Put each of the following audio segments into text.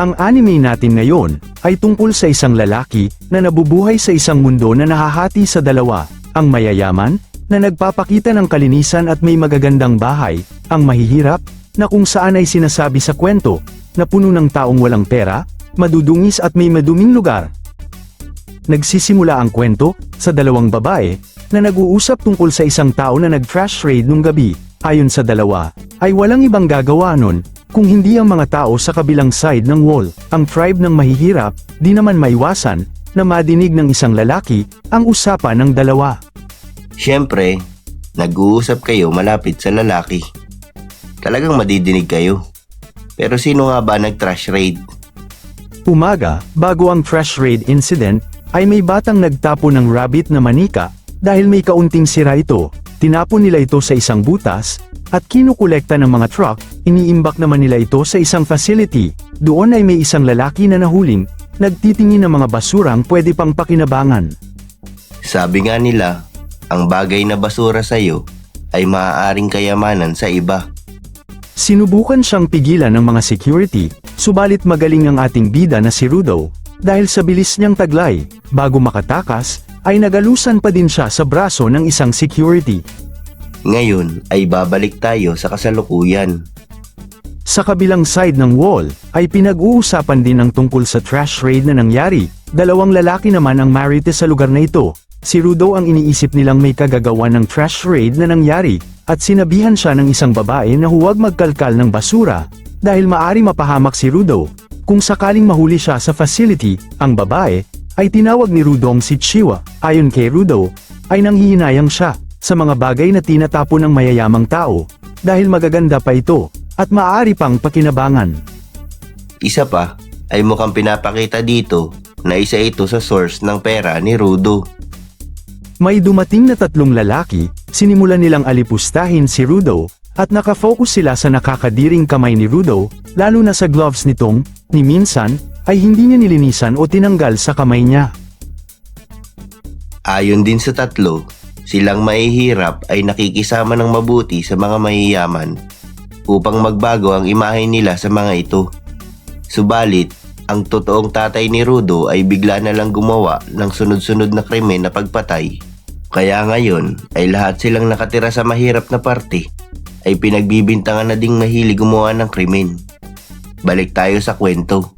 Ang anime natin ngayon ay tungkol sa isang lalaki na nabubuhay sa isang mundo na nahahati sa dalawa, ang mayayaman, na nagpapakita ng kalinisan at may magagandang bahay, ang mahihirap, na kung saan ay sinasabi sa kwento, na puno ng taong walang pera, madudungis at may maduming lugar. Nagsisimula ang kwento sa dalawang babae na nag-uusap tungkol sa isang tao na nag-trash raid nung gabi. Ayon sa dalawa, ay walang ibang gagawa nun kung hindi ang mga tao sa kabilang side ng wall. Ang tribe ng mahihirap, di naman maiwasan na madinig ng isang lalaki ang usapan ng dalawa. Siyempre, nag-uusap kayo malapit sa lalaki. Talagang madidinig kayo. Pero sino nga ba nag-trash raid? Umaga, bago ang trash raid incident, ay may batang nagtapo ng rabbit na manika dahil may kaunting sira ito. Tinapon nila ito sa isang butas at kinukolekta ng mga truck, iniimbak naman nila ito sa isang facility. Doon ay may isang lalaki na nahuling, nagtitingin ng mga basurang pwede pang pakinabangan. Sabi nga nila, ang bagay na basura sa'yo ay maaaring kayamanan sa iba. Sinubukan siyang pigilan ng mga security, subalit magaling ang ating bida na si Rudo, dahil sa bilis niyang taglay, bago makatakas, ay nagalusan pa din siya sa braso ng isang security. Ngayon ay babalik tayo sa kasalukuyan. Sa kabilang side ng wall, ay pinag-uusapan din ang tungkol sa trash raid na nangyari. Dalawang lalaki naman ang marites sa lugar na ito. Si Rudo ang iniisip nilang may kagagawa ng trash raid na nangyari, at sinabihan siya ng isang babae na huwag magkalkal ng basura, dahil maari mapahamak si Rudo. Kung sakaling mahuli siya sa facility, ang babae, ay tinawag ni Rudong si Chiwa. Ayon kay Rudo, ay nanghihinayang siya sa mga bagay na tinatapon ng mayayamang tao, dahil magaganda pa ito, at maaari pang pakinabangan. Isa pa ay mukhang pinapakita dito na isa ito sa source ng pera ni Rudo. May dumating na tatlong lalaki, sinimulan nilang alipustahin si Rudo, at nakafocus sila sa nakakadiring kamay ni Rudo, lalo na sa gloves nitong, ni minsan, ay hindi niya nilinisan o tinanggal sa kamay niya. Ayon din sa tatlo, silang mahihirap ay nakikisama ng mabuti sa mga mahiyaman upang magbago ang imahe nila sa mga ito. Subalit, ang totoong tatay ni Rudo ay bigla na lang gumawa ng sunod-sunod na krimen na pagpatay. Kaya ngayon ay lahat silang nakatira sa mahirap na parte ay pinagbibintangan na ding mahilig gumawa ng krimen. Balik tayo sa kwento.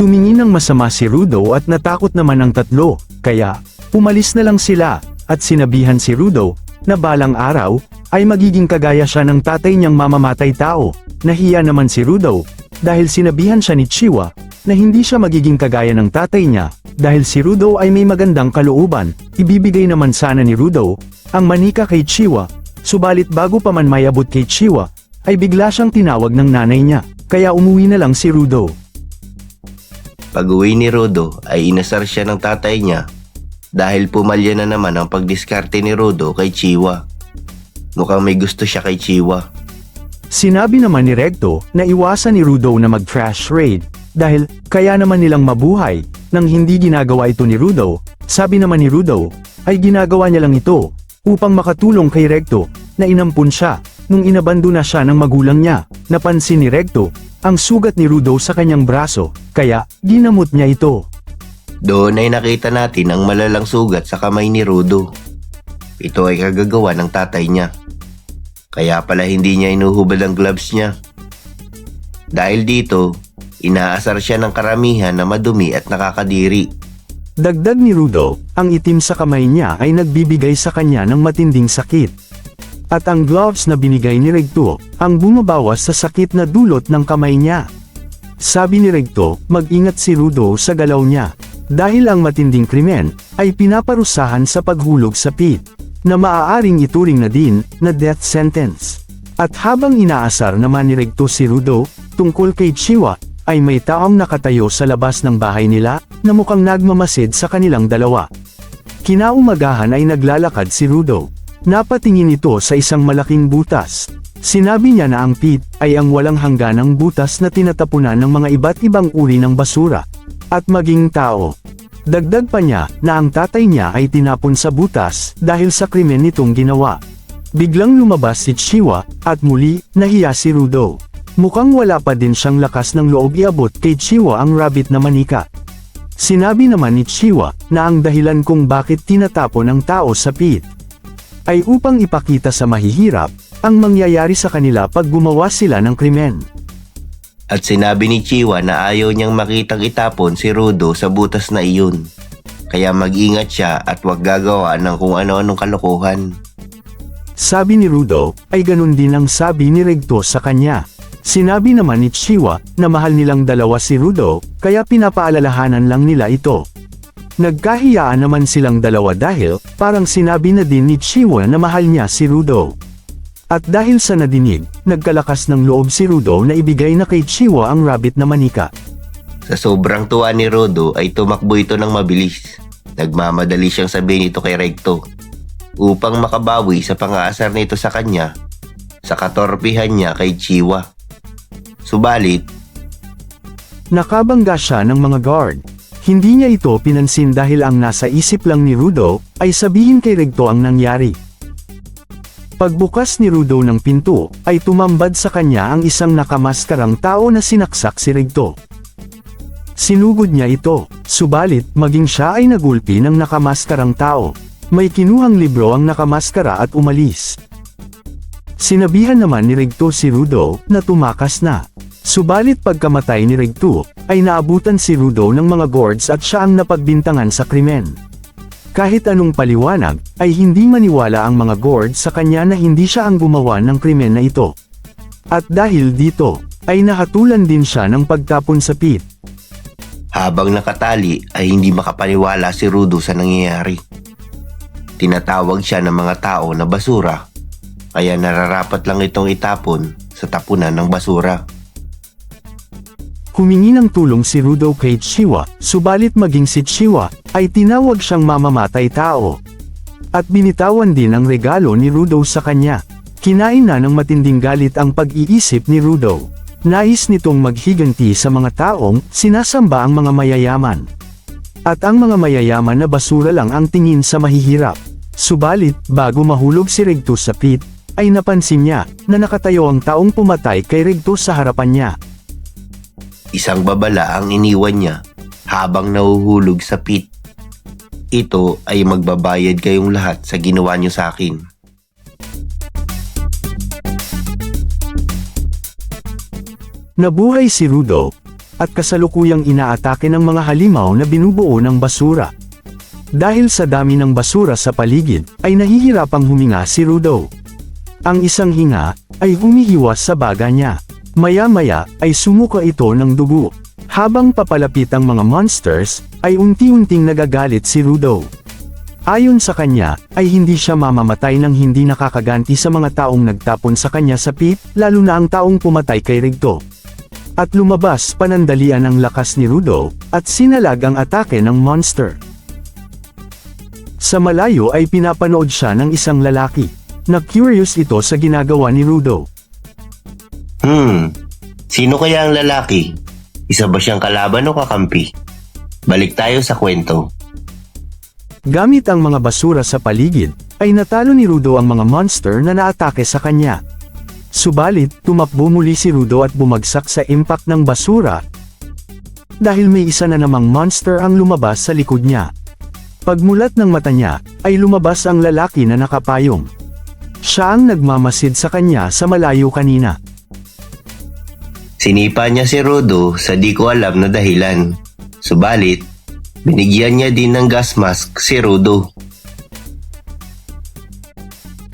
Tumingin ng masama si Rudo at natakot naman ang tatlo, kaya, umalis na lang sila, at sinabihan si Rudo, na balang araw, ay magiging kagaya siya ng tatay niyang mamamatay tao. Nahiya naman si Rudo, dahil sinabihan siya ni Chiwa, na hindi siya magiging kagaya ng tatay niya, dahil si Rudo ay may magandang kalooban, ibibigay naman sana ni Rudo, ang manika kay Chiwa, subalit bago pa man mayabot kay Chiwa, ay bigla siyang tinawag ng nanay niya, kaya umuwi na lang si Rudo. Pag-uwi ni Rodo ay inasar siya ng tatay niya dahil pumalya na naman ang pagdiskarte ni Rodo kay Chiwa. Mukhang may gusto siya kay Chiwa. Sinabi naman ni Recto na iwasan ni Rudo na mag-trash raid dahil kaya naman nilang mabuhay nang hindi ginagawa ito ni Rudo. Sabi naman ni Rudo ay ginagawa niya lang ito upang makatulong kay Recto na inampun siya nung inabando na siya ng magulang niya. Napansin ni Recto ang sugat ni Rudo sa kanyang braso kaya ginamot niya ito. Doon ay nakita natin ang malalang sugat sa kamay ni Rodo. Ito ay kagagawa ng tatay niya. Kaya pala hindi niya inuhubad ang gloves niya. Dahil dito, inaasar siya ng karamihan na madumi at nakakadiri. Dagdag ni Rudo, ang itim sa kamay niya ay nagbibigay sa kanya ng matinding sakit. At ang gloves na binigay ni Regto, ang bumabawas sa sakit na dulot ng kamay niya. Sabi ni Regto, mag-ingat si Rudo sa galaw niya. Dahil ang matinding krimen, ay pinaparusahan sa paghulog sa pit, na maaaring ituring na din, na death sentence. At habang inaasar naman ni Regto si Rudo, tungkol kay Chiwa, ay may taong nakatayo sa labas ng bahay nila, na mukhang nagmamasid sa kanilang dalawa. Kinaumagahan ay naglalakad si Rudo. Napatingin ito sa isang malaking butas. Sinabi niya na ang pit ay ang walang hangganang butas na tinatapunan ng mga iba't ibang uri ng basura. At maging tao. Dagdag pa niya na ang tatay niya ay tinapon sa butas dahil sa krimen nitong ginawa. Biglang lumabas si Chiwa at muli nahiya si Rudo. Mukhang wala pa din siyang lakas ng loob iabot kay Chiwa ang rabbit na manika. Sinabi naman ni Chiwa na ang dahilan kung bakit tinatapon ng tao sa pit ay upang ipakita sa mahihirap ang mangyayari sa kanila pag gumawa sila ng krimen. At sinabi ni Chiwa na ayaw niyang makitang itapon si Rudo sa butas na iyon. Kaya mag-ingat siya at huwag gagawa ng kung ano-anong kalokohan. Sabi ni Rudo, ay ganun din ang sabi ni Regto sa kanya. Sinabi naman ni Chiwa na mahal nilang dalawa si Rudo, kaya pinapaalalahanan lang nila ito. Nagkahiyaan naman silang dalawa dahil parang sinabi na din ni Chiwa na mahal niya si Rudo. At dahil sa nadinig, nagkalakas ng loob si Rudo na ibigay na kay Chiwa ang rabbit na manika. Sa sobrang tuwa ni Rodo ay tumakbo ito ng mabilis. Nagmamadali siyang sabihin ito kay Recto upang makabawi sa pangaasar nito sa kanya sa katorpihan niya kay Chiwa. Subalit, Nakabangga siya ng mga guard. Hindi niya ito pinansin dahil ang nasa isip lang ni Rudo ay sabihin kay Regto ang nangyari. Pagbukas ni Rudo ng pinto, ay tumambad sa kanya ang isang nakamaskarang tao na sinaksak si Regto. Sinugod niya ito, subalit maging siya ay nagulpi ng nakamaskarang tao. May kinuhang libro ang nakamaskara at umalis. Sinabihan naman ni Regto si Rudo na tumakas na. Subalit pagkamatay ni Regto, ay naabutan si Rudo ng mga guards at siya ang napagbintangan sa krimen. Kahit anong paliwanag, ay hindi maniwala ang mga guards sa kanya na hindi siya ang gumawa ng krimen na ito. At dahil dito, ay nahatulan din siya ng pagtapon sa pit. habang nakatali ay hindi makapaniwala si Rudo sa nangyayari. Tinatawag siya ng mga tao na basura, kaya nararapat lang itong itapon sa tapunan ng basura. Humingi ng tulong si Rudo kay Chiwa, subalit maging si Chiwa, ay tinawag siyang mamamatay tao. At binitawan din ang regalo ni Rudo sa kanya. Kinain na ng matinding galit ang pag-iisip ni Rudo. Nais nitong maghiganti sa mga taong sinasamba ang mga mayayaman. At ang mga mayayaman na basura lang ang tingin sa mahihirap. Subalit, bago mahulog si Regto sa pit, ay napansin niya na nakatayo ang taong pumatay kay Regto sa harapan niya. Isang babala ang iniwan niya habang nahuhulog sa pit. Ito ay magbabayad kayong lahat sa ginawa niyo sa akin. Nabuhay si Rudo, at kasalukuyang inaatake ng mga halimaw na binubuo ng basura. Dahil sa dami ng basura sa paligid, ay nahihirapang huminga si Rudo. Ang isang hinga, ay humihiwas sa baga niya. Maya-maya, ay sumuka ito ng dugo. Habang papalapit ang mga monsters, ay unti-unting nagagalit si Rudo. Ayon sa kanya, ay hindi siya mamamatay ng hindi nakakaganti sa mga taong nagtapon sa kanya sa pit, lalo na ang taong pumatay kay Rigto. At lumabas panandalian ang lakas ni Rudo, at sinalag ang atake ng monster. Sa malayo ay pinapanood siya ng isang lalaki. Na-curious ito sa ginagawa ni Rudo. Hmm, sino kaya ang lalaki? Isa ba siyang kalaban o kakampi? Balik tayo sa kwento. Gamit ang mga basura sa paligid, ay natalo ni Rudo ang mga monster na naatake sa kanya. Subalit, tumakbo muli si Rudo at bumagsak sa impact ng basura. Dahil may isa na namang monster ang lumabas sa likod niya. Pagmulat ng mata niya, ay lumabas ang lalaki na nakapayong. Siya ang nagmamasid sa kanya sa malayo kanina. Sinipa niya si Rodo sa di ko alam na dahilan. Subalit, binigyan niya din ng gas mask si Rodo.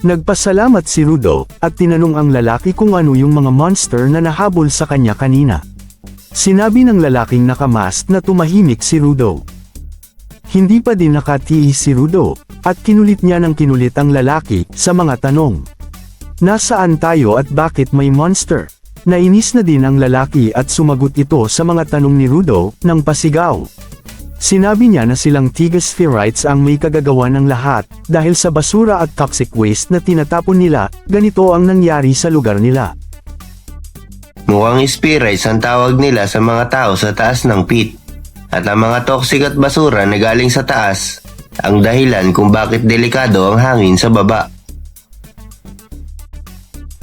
Nagpasalamat si Rudo, at tinanong ang lalaki kung ano yung mga monster na nahabol sa kanya kanina. Sinabi ng lalaking nakamask na tumahimik si Rudo. Hindi pa din nakatiis si Rudo, at kinulit niya ng kinulit ang lalaki sa mga tanong. Nasaan tayo at bakit may monster? Nainis na din ang lalaki at sumagot ito sa mga tanong ni Rudo ng pasigaw. Sinabi niya na silang Tigasphereites ang may kagagawa ng lahat, dahil sa basura at toxic waste na tinatapon nila, ganito ang nangyari sa lugar nila. Mukhang spirites ang tawag nila sa mga tao sa taas ng pit. At ang mga toxic at basura na galing sa taas, ang dahilan kung bakit delikado ang hangin sa baba.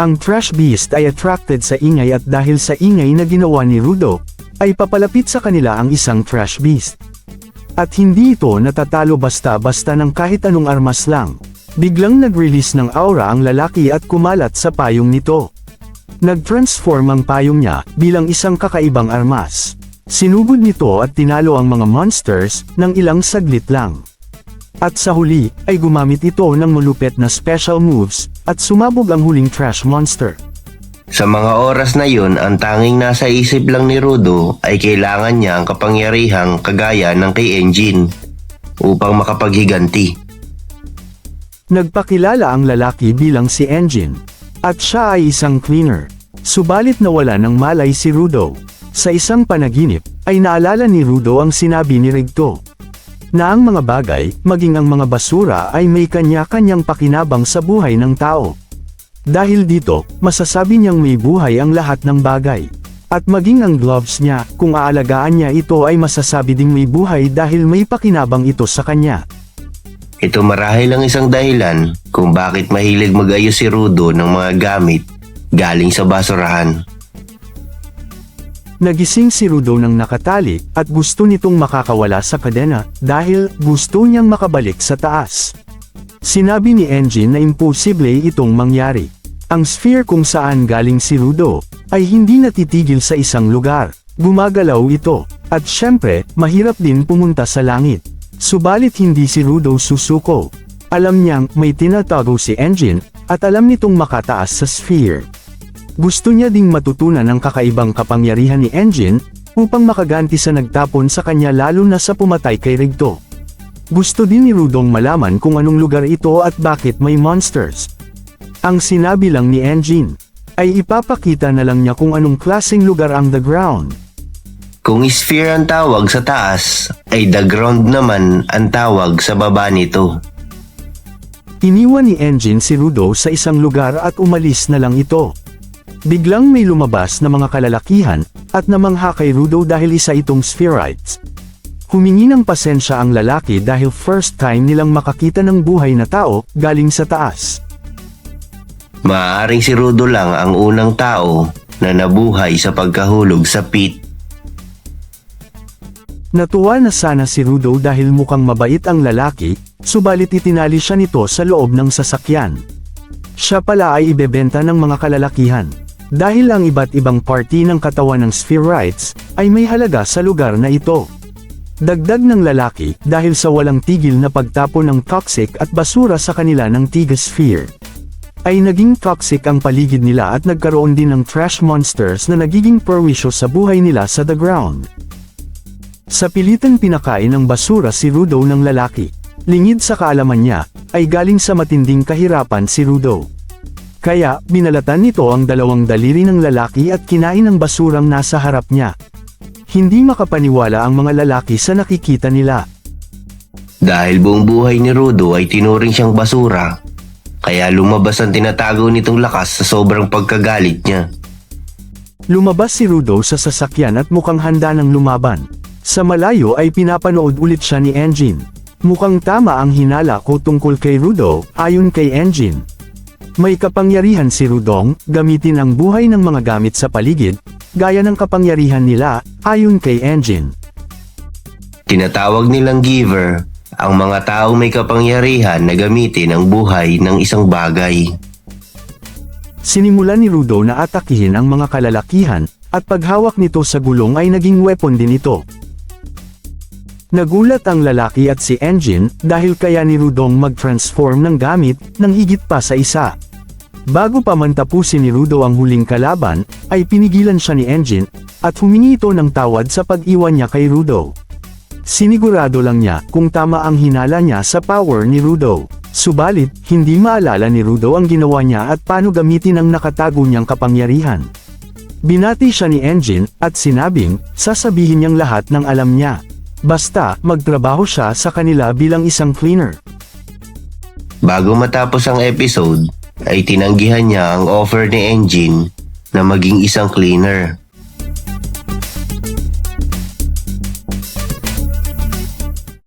Ang trash beast ay attracted sa ingay at dahil sa ingay na ginawa ni Rudo, ay papalapit sa kanila ang isang trash beast. At hindi ito natatalo basta-basta ng kahit anong armas lang. Biglang nag-release ng aura ang lalaki at kumalat sa payong nito. Nag-transform ang payong niya bilang isang kakaibang armas. Sinugod nito at tinalo ang mga monsters ng ilang saglit lang. At sa huli, ay gumamit ito ng malupet na special moves, at sumabog ang huling trash monster. Sa mga oras na yun, ang tanging nasa isip lang ni Rudo ay kailangan niya ang kapangyarihang kagaya ng kay Engine upang makapaghiganti. Nagpakilala ang lalaki bilang si Engine. At siya ay isang cleaner. Subalit nawala ng malay si Rudo. Sa isang panaginip, ay naalala ni Rudo ang sinabi ni Regto. Na ang mga bagay, maging ang mga basura ay may kanya-kanyang pakinabang sa buhay ng tao. Dahil dito, masasabi niyang may buhay ang lahat ng bagay. At maging ang gloves niya, kung aalagaan niya ito ay masasabi ding may buhay dahil may pakinabang ito sa kanya. Ito marahil ang isang dahilan kung bakit mahilig mag-ayos si Rudo ng mga gamit galing sa basurahan. Nagising si Rudo ng nakatali at gusto nitong makakawala sa kadena dahil gusto niyang makabalik sa taas. Sinabi ni Engine na imposible itong mangyari. Ang sphere kung saan galing si Rudo ay hindi natitigil sa isang lugar. Gumagalaw ito at syempre mahirap din pumunta sa langit. Subalit hindi si Rudo susuko. Alam niyang may tinatago si Engine at alam nitong makataas sa sphere. Gusto niya ding matutunan ang kakaibang kapangyarihan ni Engine, upang makaganti sa nagtapon sa kanya lalo na sa pumatay kay Rigto. Gusto din ni Rudong malaman kung anong lugar ito at bakit may monsters. Ang sinabi lang ni Engine, ay ipapakita na lang niya kung anong klaseng lugar ang The Ground. Kung sphere ang tawag sa taas, ay the ground naman ang tawag sa baba nito. Iniwan ni Engine si Rudo sa isang lugar at umalis na lang ito. Biglang may lumabas na mga kalalakihan, at namangha kay Rudo dahil isa itong spherites. Humingi ng pasensya ang lalaki dahil first time nilang makakita ng buhay na tao, galing sa taas. Maaaring si Rudo lang ang unang tao na nabuhay sa pagkahulog sa pit. Natuwa na sana si Rudo dahil mukhang mabait ang lalaki, subalit itinali siya nito sa loob ng sasakyan. Siya pala ay ibebenta ng mga kalalakihan. Dahil ang iba't ibang party ng katawan ng spherites, ay may halaga sa lugar na ito. Dagdag ng lalaki, dahil sa walang tigil na pagtapon ng toxic at basura sa kanila ng Tiga Sphere. Ay naging toxic ang paligid nila at nagkaroon din ng trash monsters na nagiging perwisyo sa buhay nila sa the ground. Sa pilitan pinakain ng basura si Rudo ng lalaki. Lingid sa kaalaman niya, ay galing sa matinding kahirapan si Rudo. Kaya, binalatan nito ang dalawang daliri ng lalaki at kinain ang basurang nasa harap niya. Hindi makapaniwala ang mga lalaki sa nakikita nila. Dahil buong buhay ni Rudo ay tinuring siyang basura, kaya lumabas ang tinatago nitong lakas sa sobrang pagkagalit niya. Lumabas si Rudo sa sasakyan at mukhang handa ng lumaban. Sa malayo ay pinapanood ulit siya ni Engine. Mukhang tama ang hinala ko tungkol kay Rudo, ayon kay Engine. May kapangyarihan si Rudong, gamitin ang buhay ng mga gamit sa paligid, gaya ng kapangyarihan nila, ayon kay Engine. Tinatawag nilang giver ang mga taong may kapangyarihan na gamitin ang buhay ng isang bagay. Sinimulan ni Rudo na atakihin ang mga kalalakihan, at paghawak nito sa gulong ay naging weapon din ito. Nagulat ang lalaki at si Engine dahil kaya ni Rudong mag-transform ng gamit ng higit pa sa isa. Bago pa man tapusin ni Rudo ang huling kalaban, ay pinigilan siya ni Engine, at humingi ito ng tawad sa pag-iwan niya kay Rudo. Sinigurado lang niya kung tama ang hinala niya sa power ni Rudo. Subalit, hindi maalala ni Rudo ang ginawa niya at paano gamitin ang nakatago niyang kapangyarihan. Binati siya ni Engine, at sinabing, sasabihin niyang lahat ng alam niya. Basta, magtrabaho siya sa kanila bilang isang cleaner. Bago matapos ang episode, ay tinanggihan niya ang offer ni Engine na maging isang cleaner.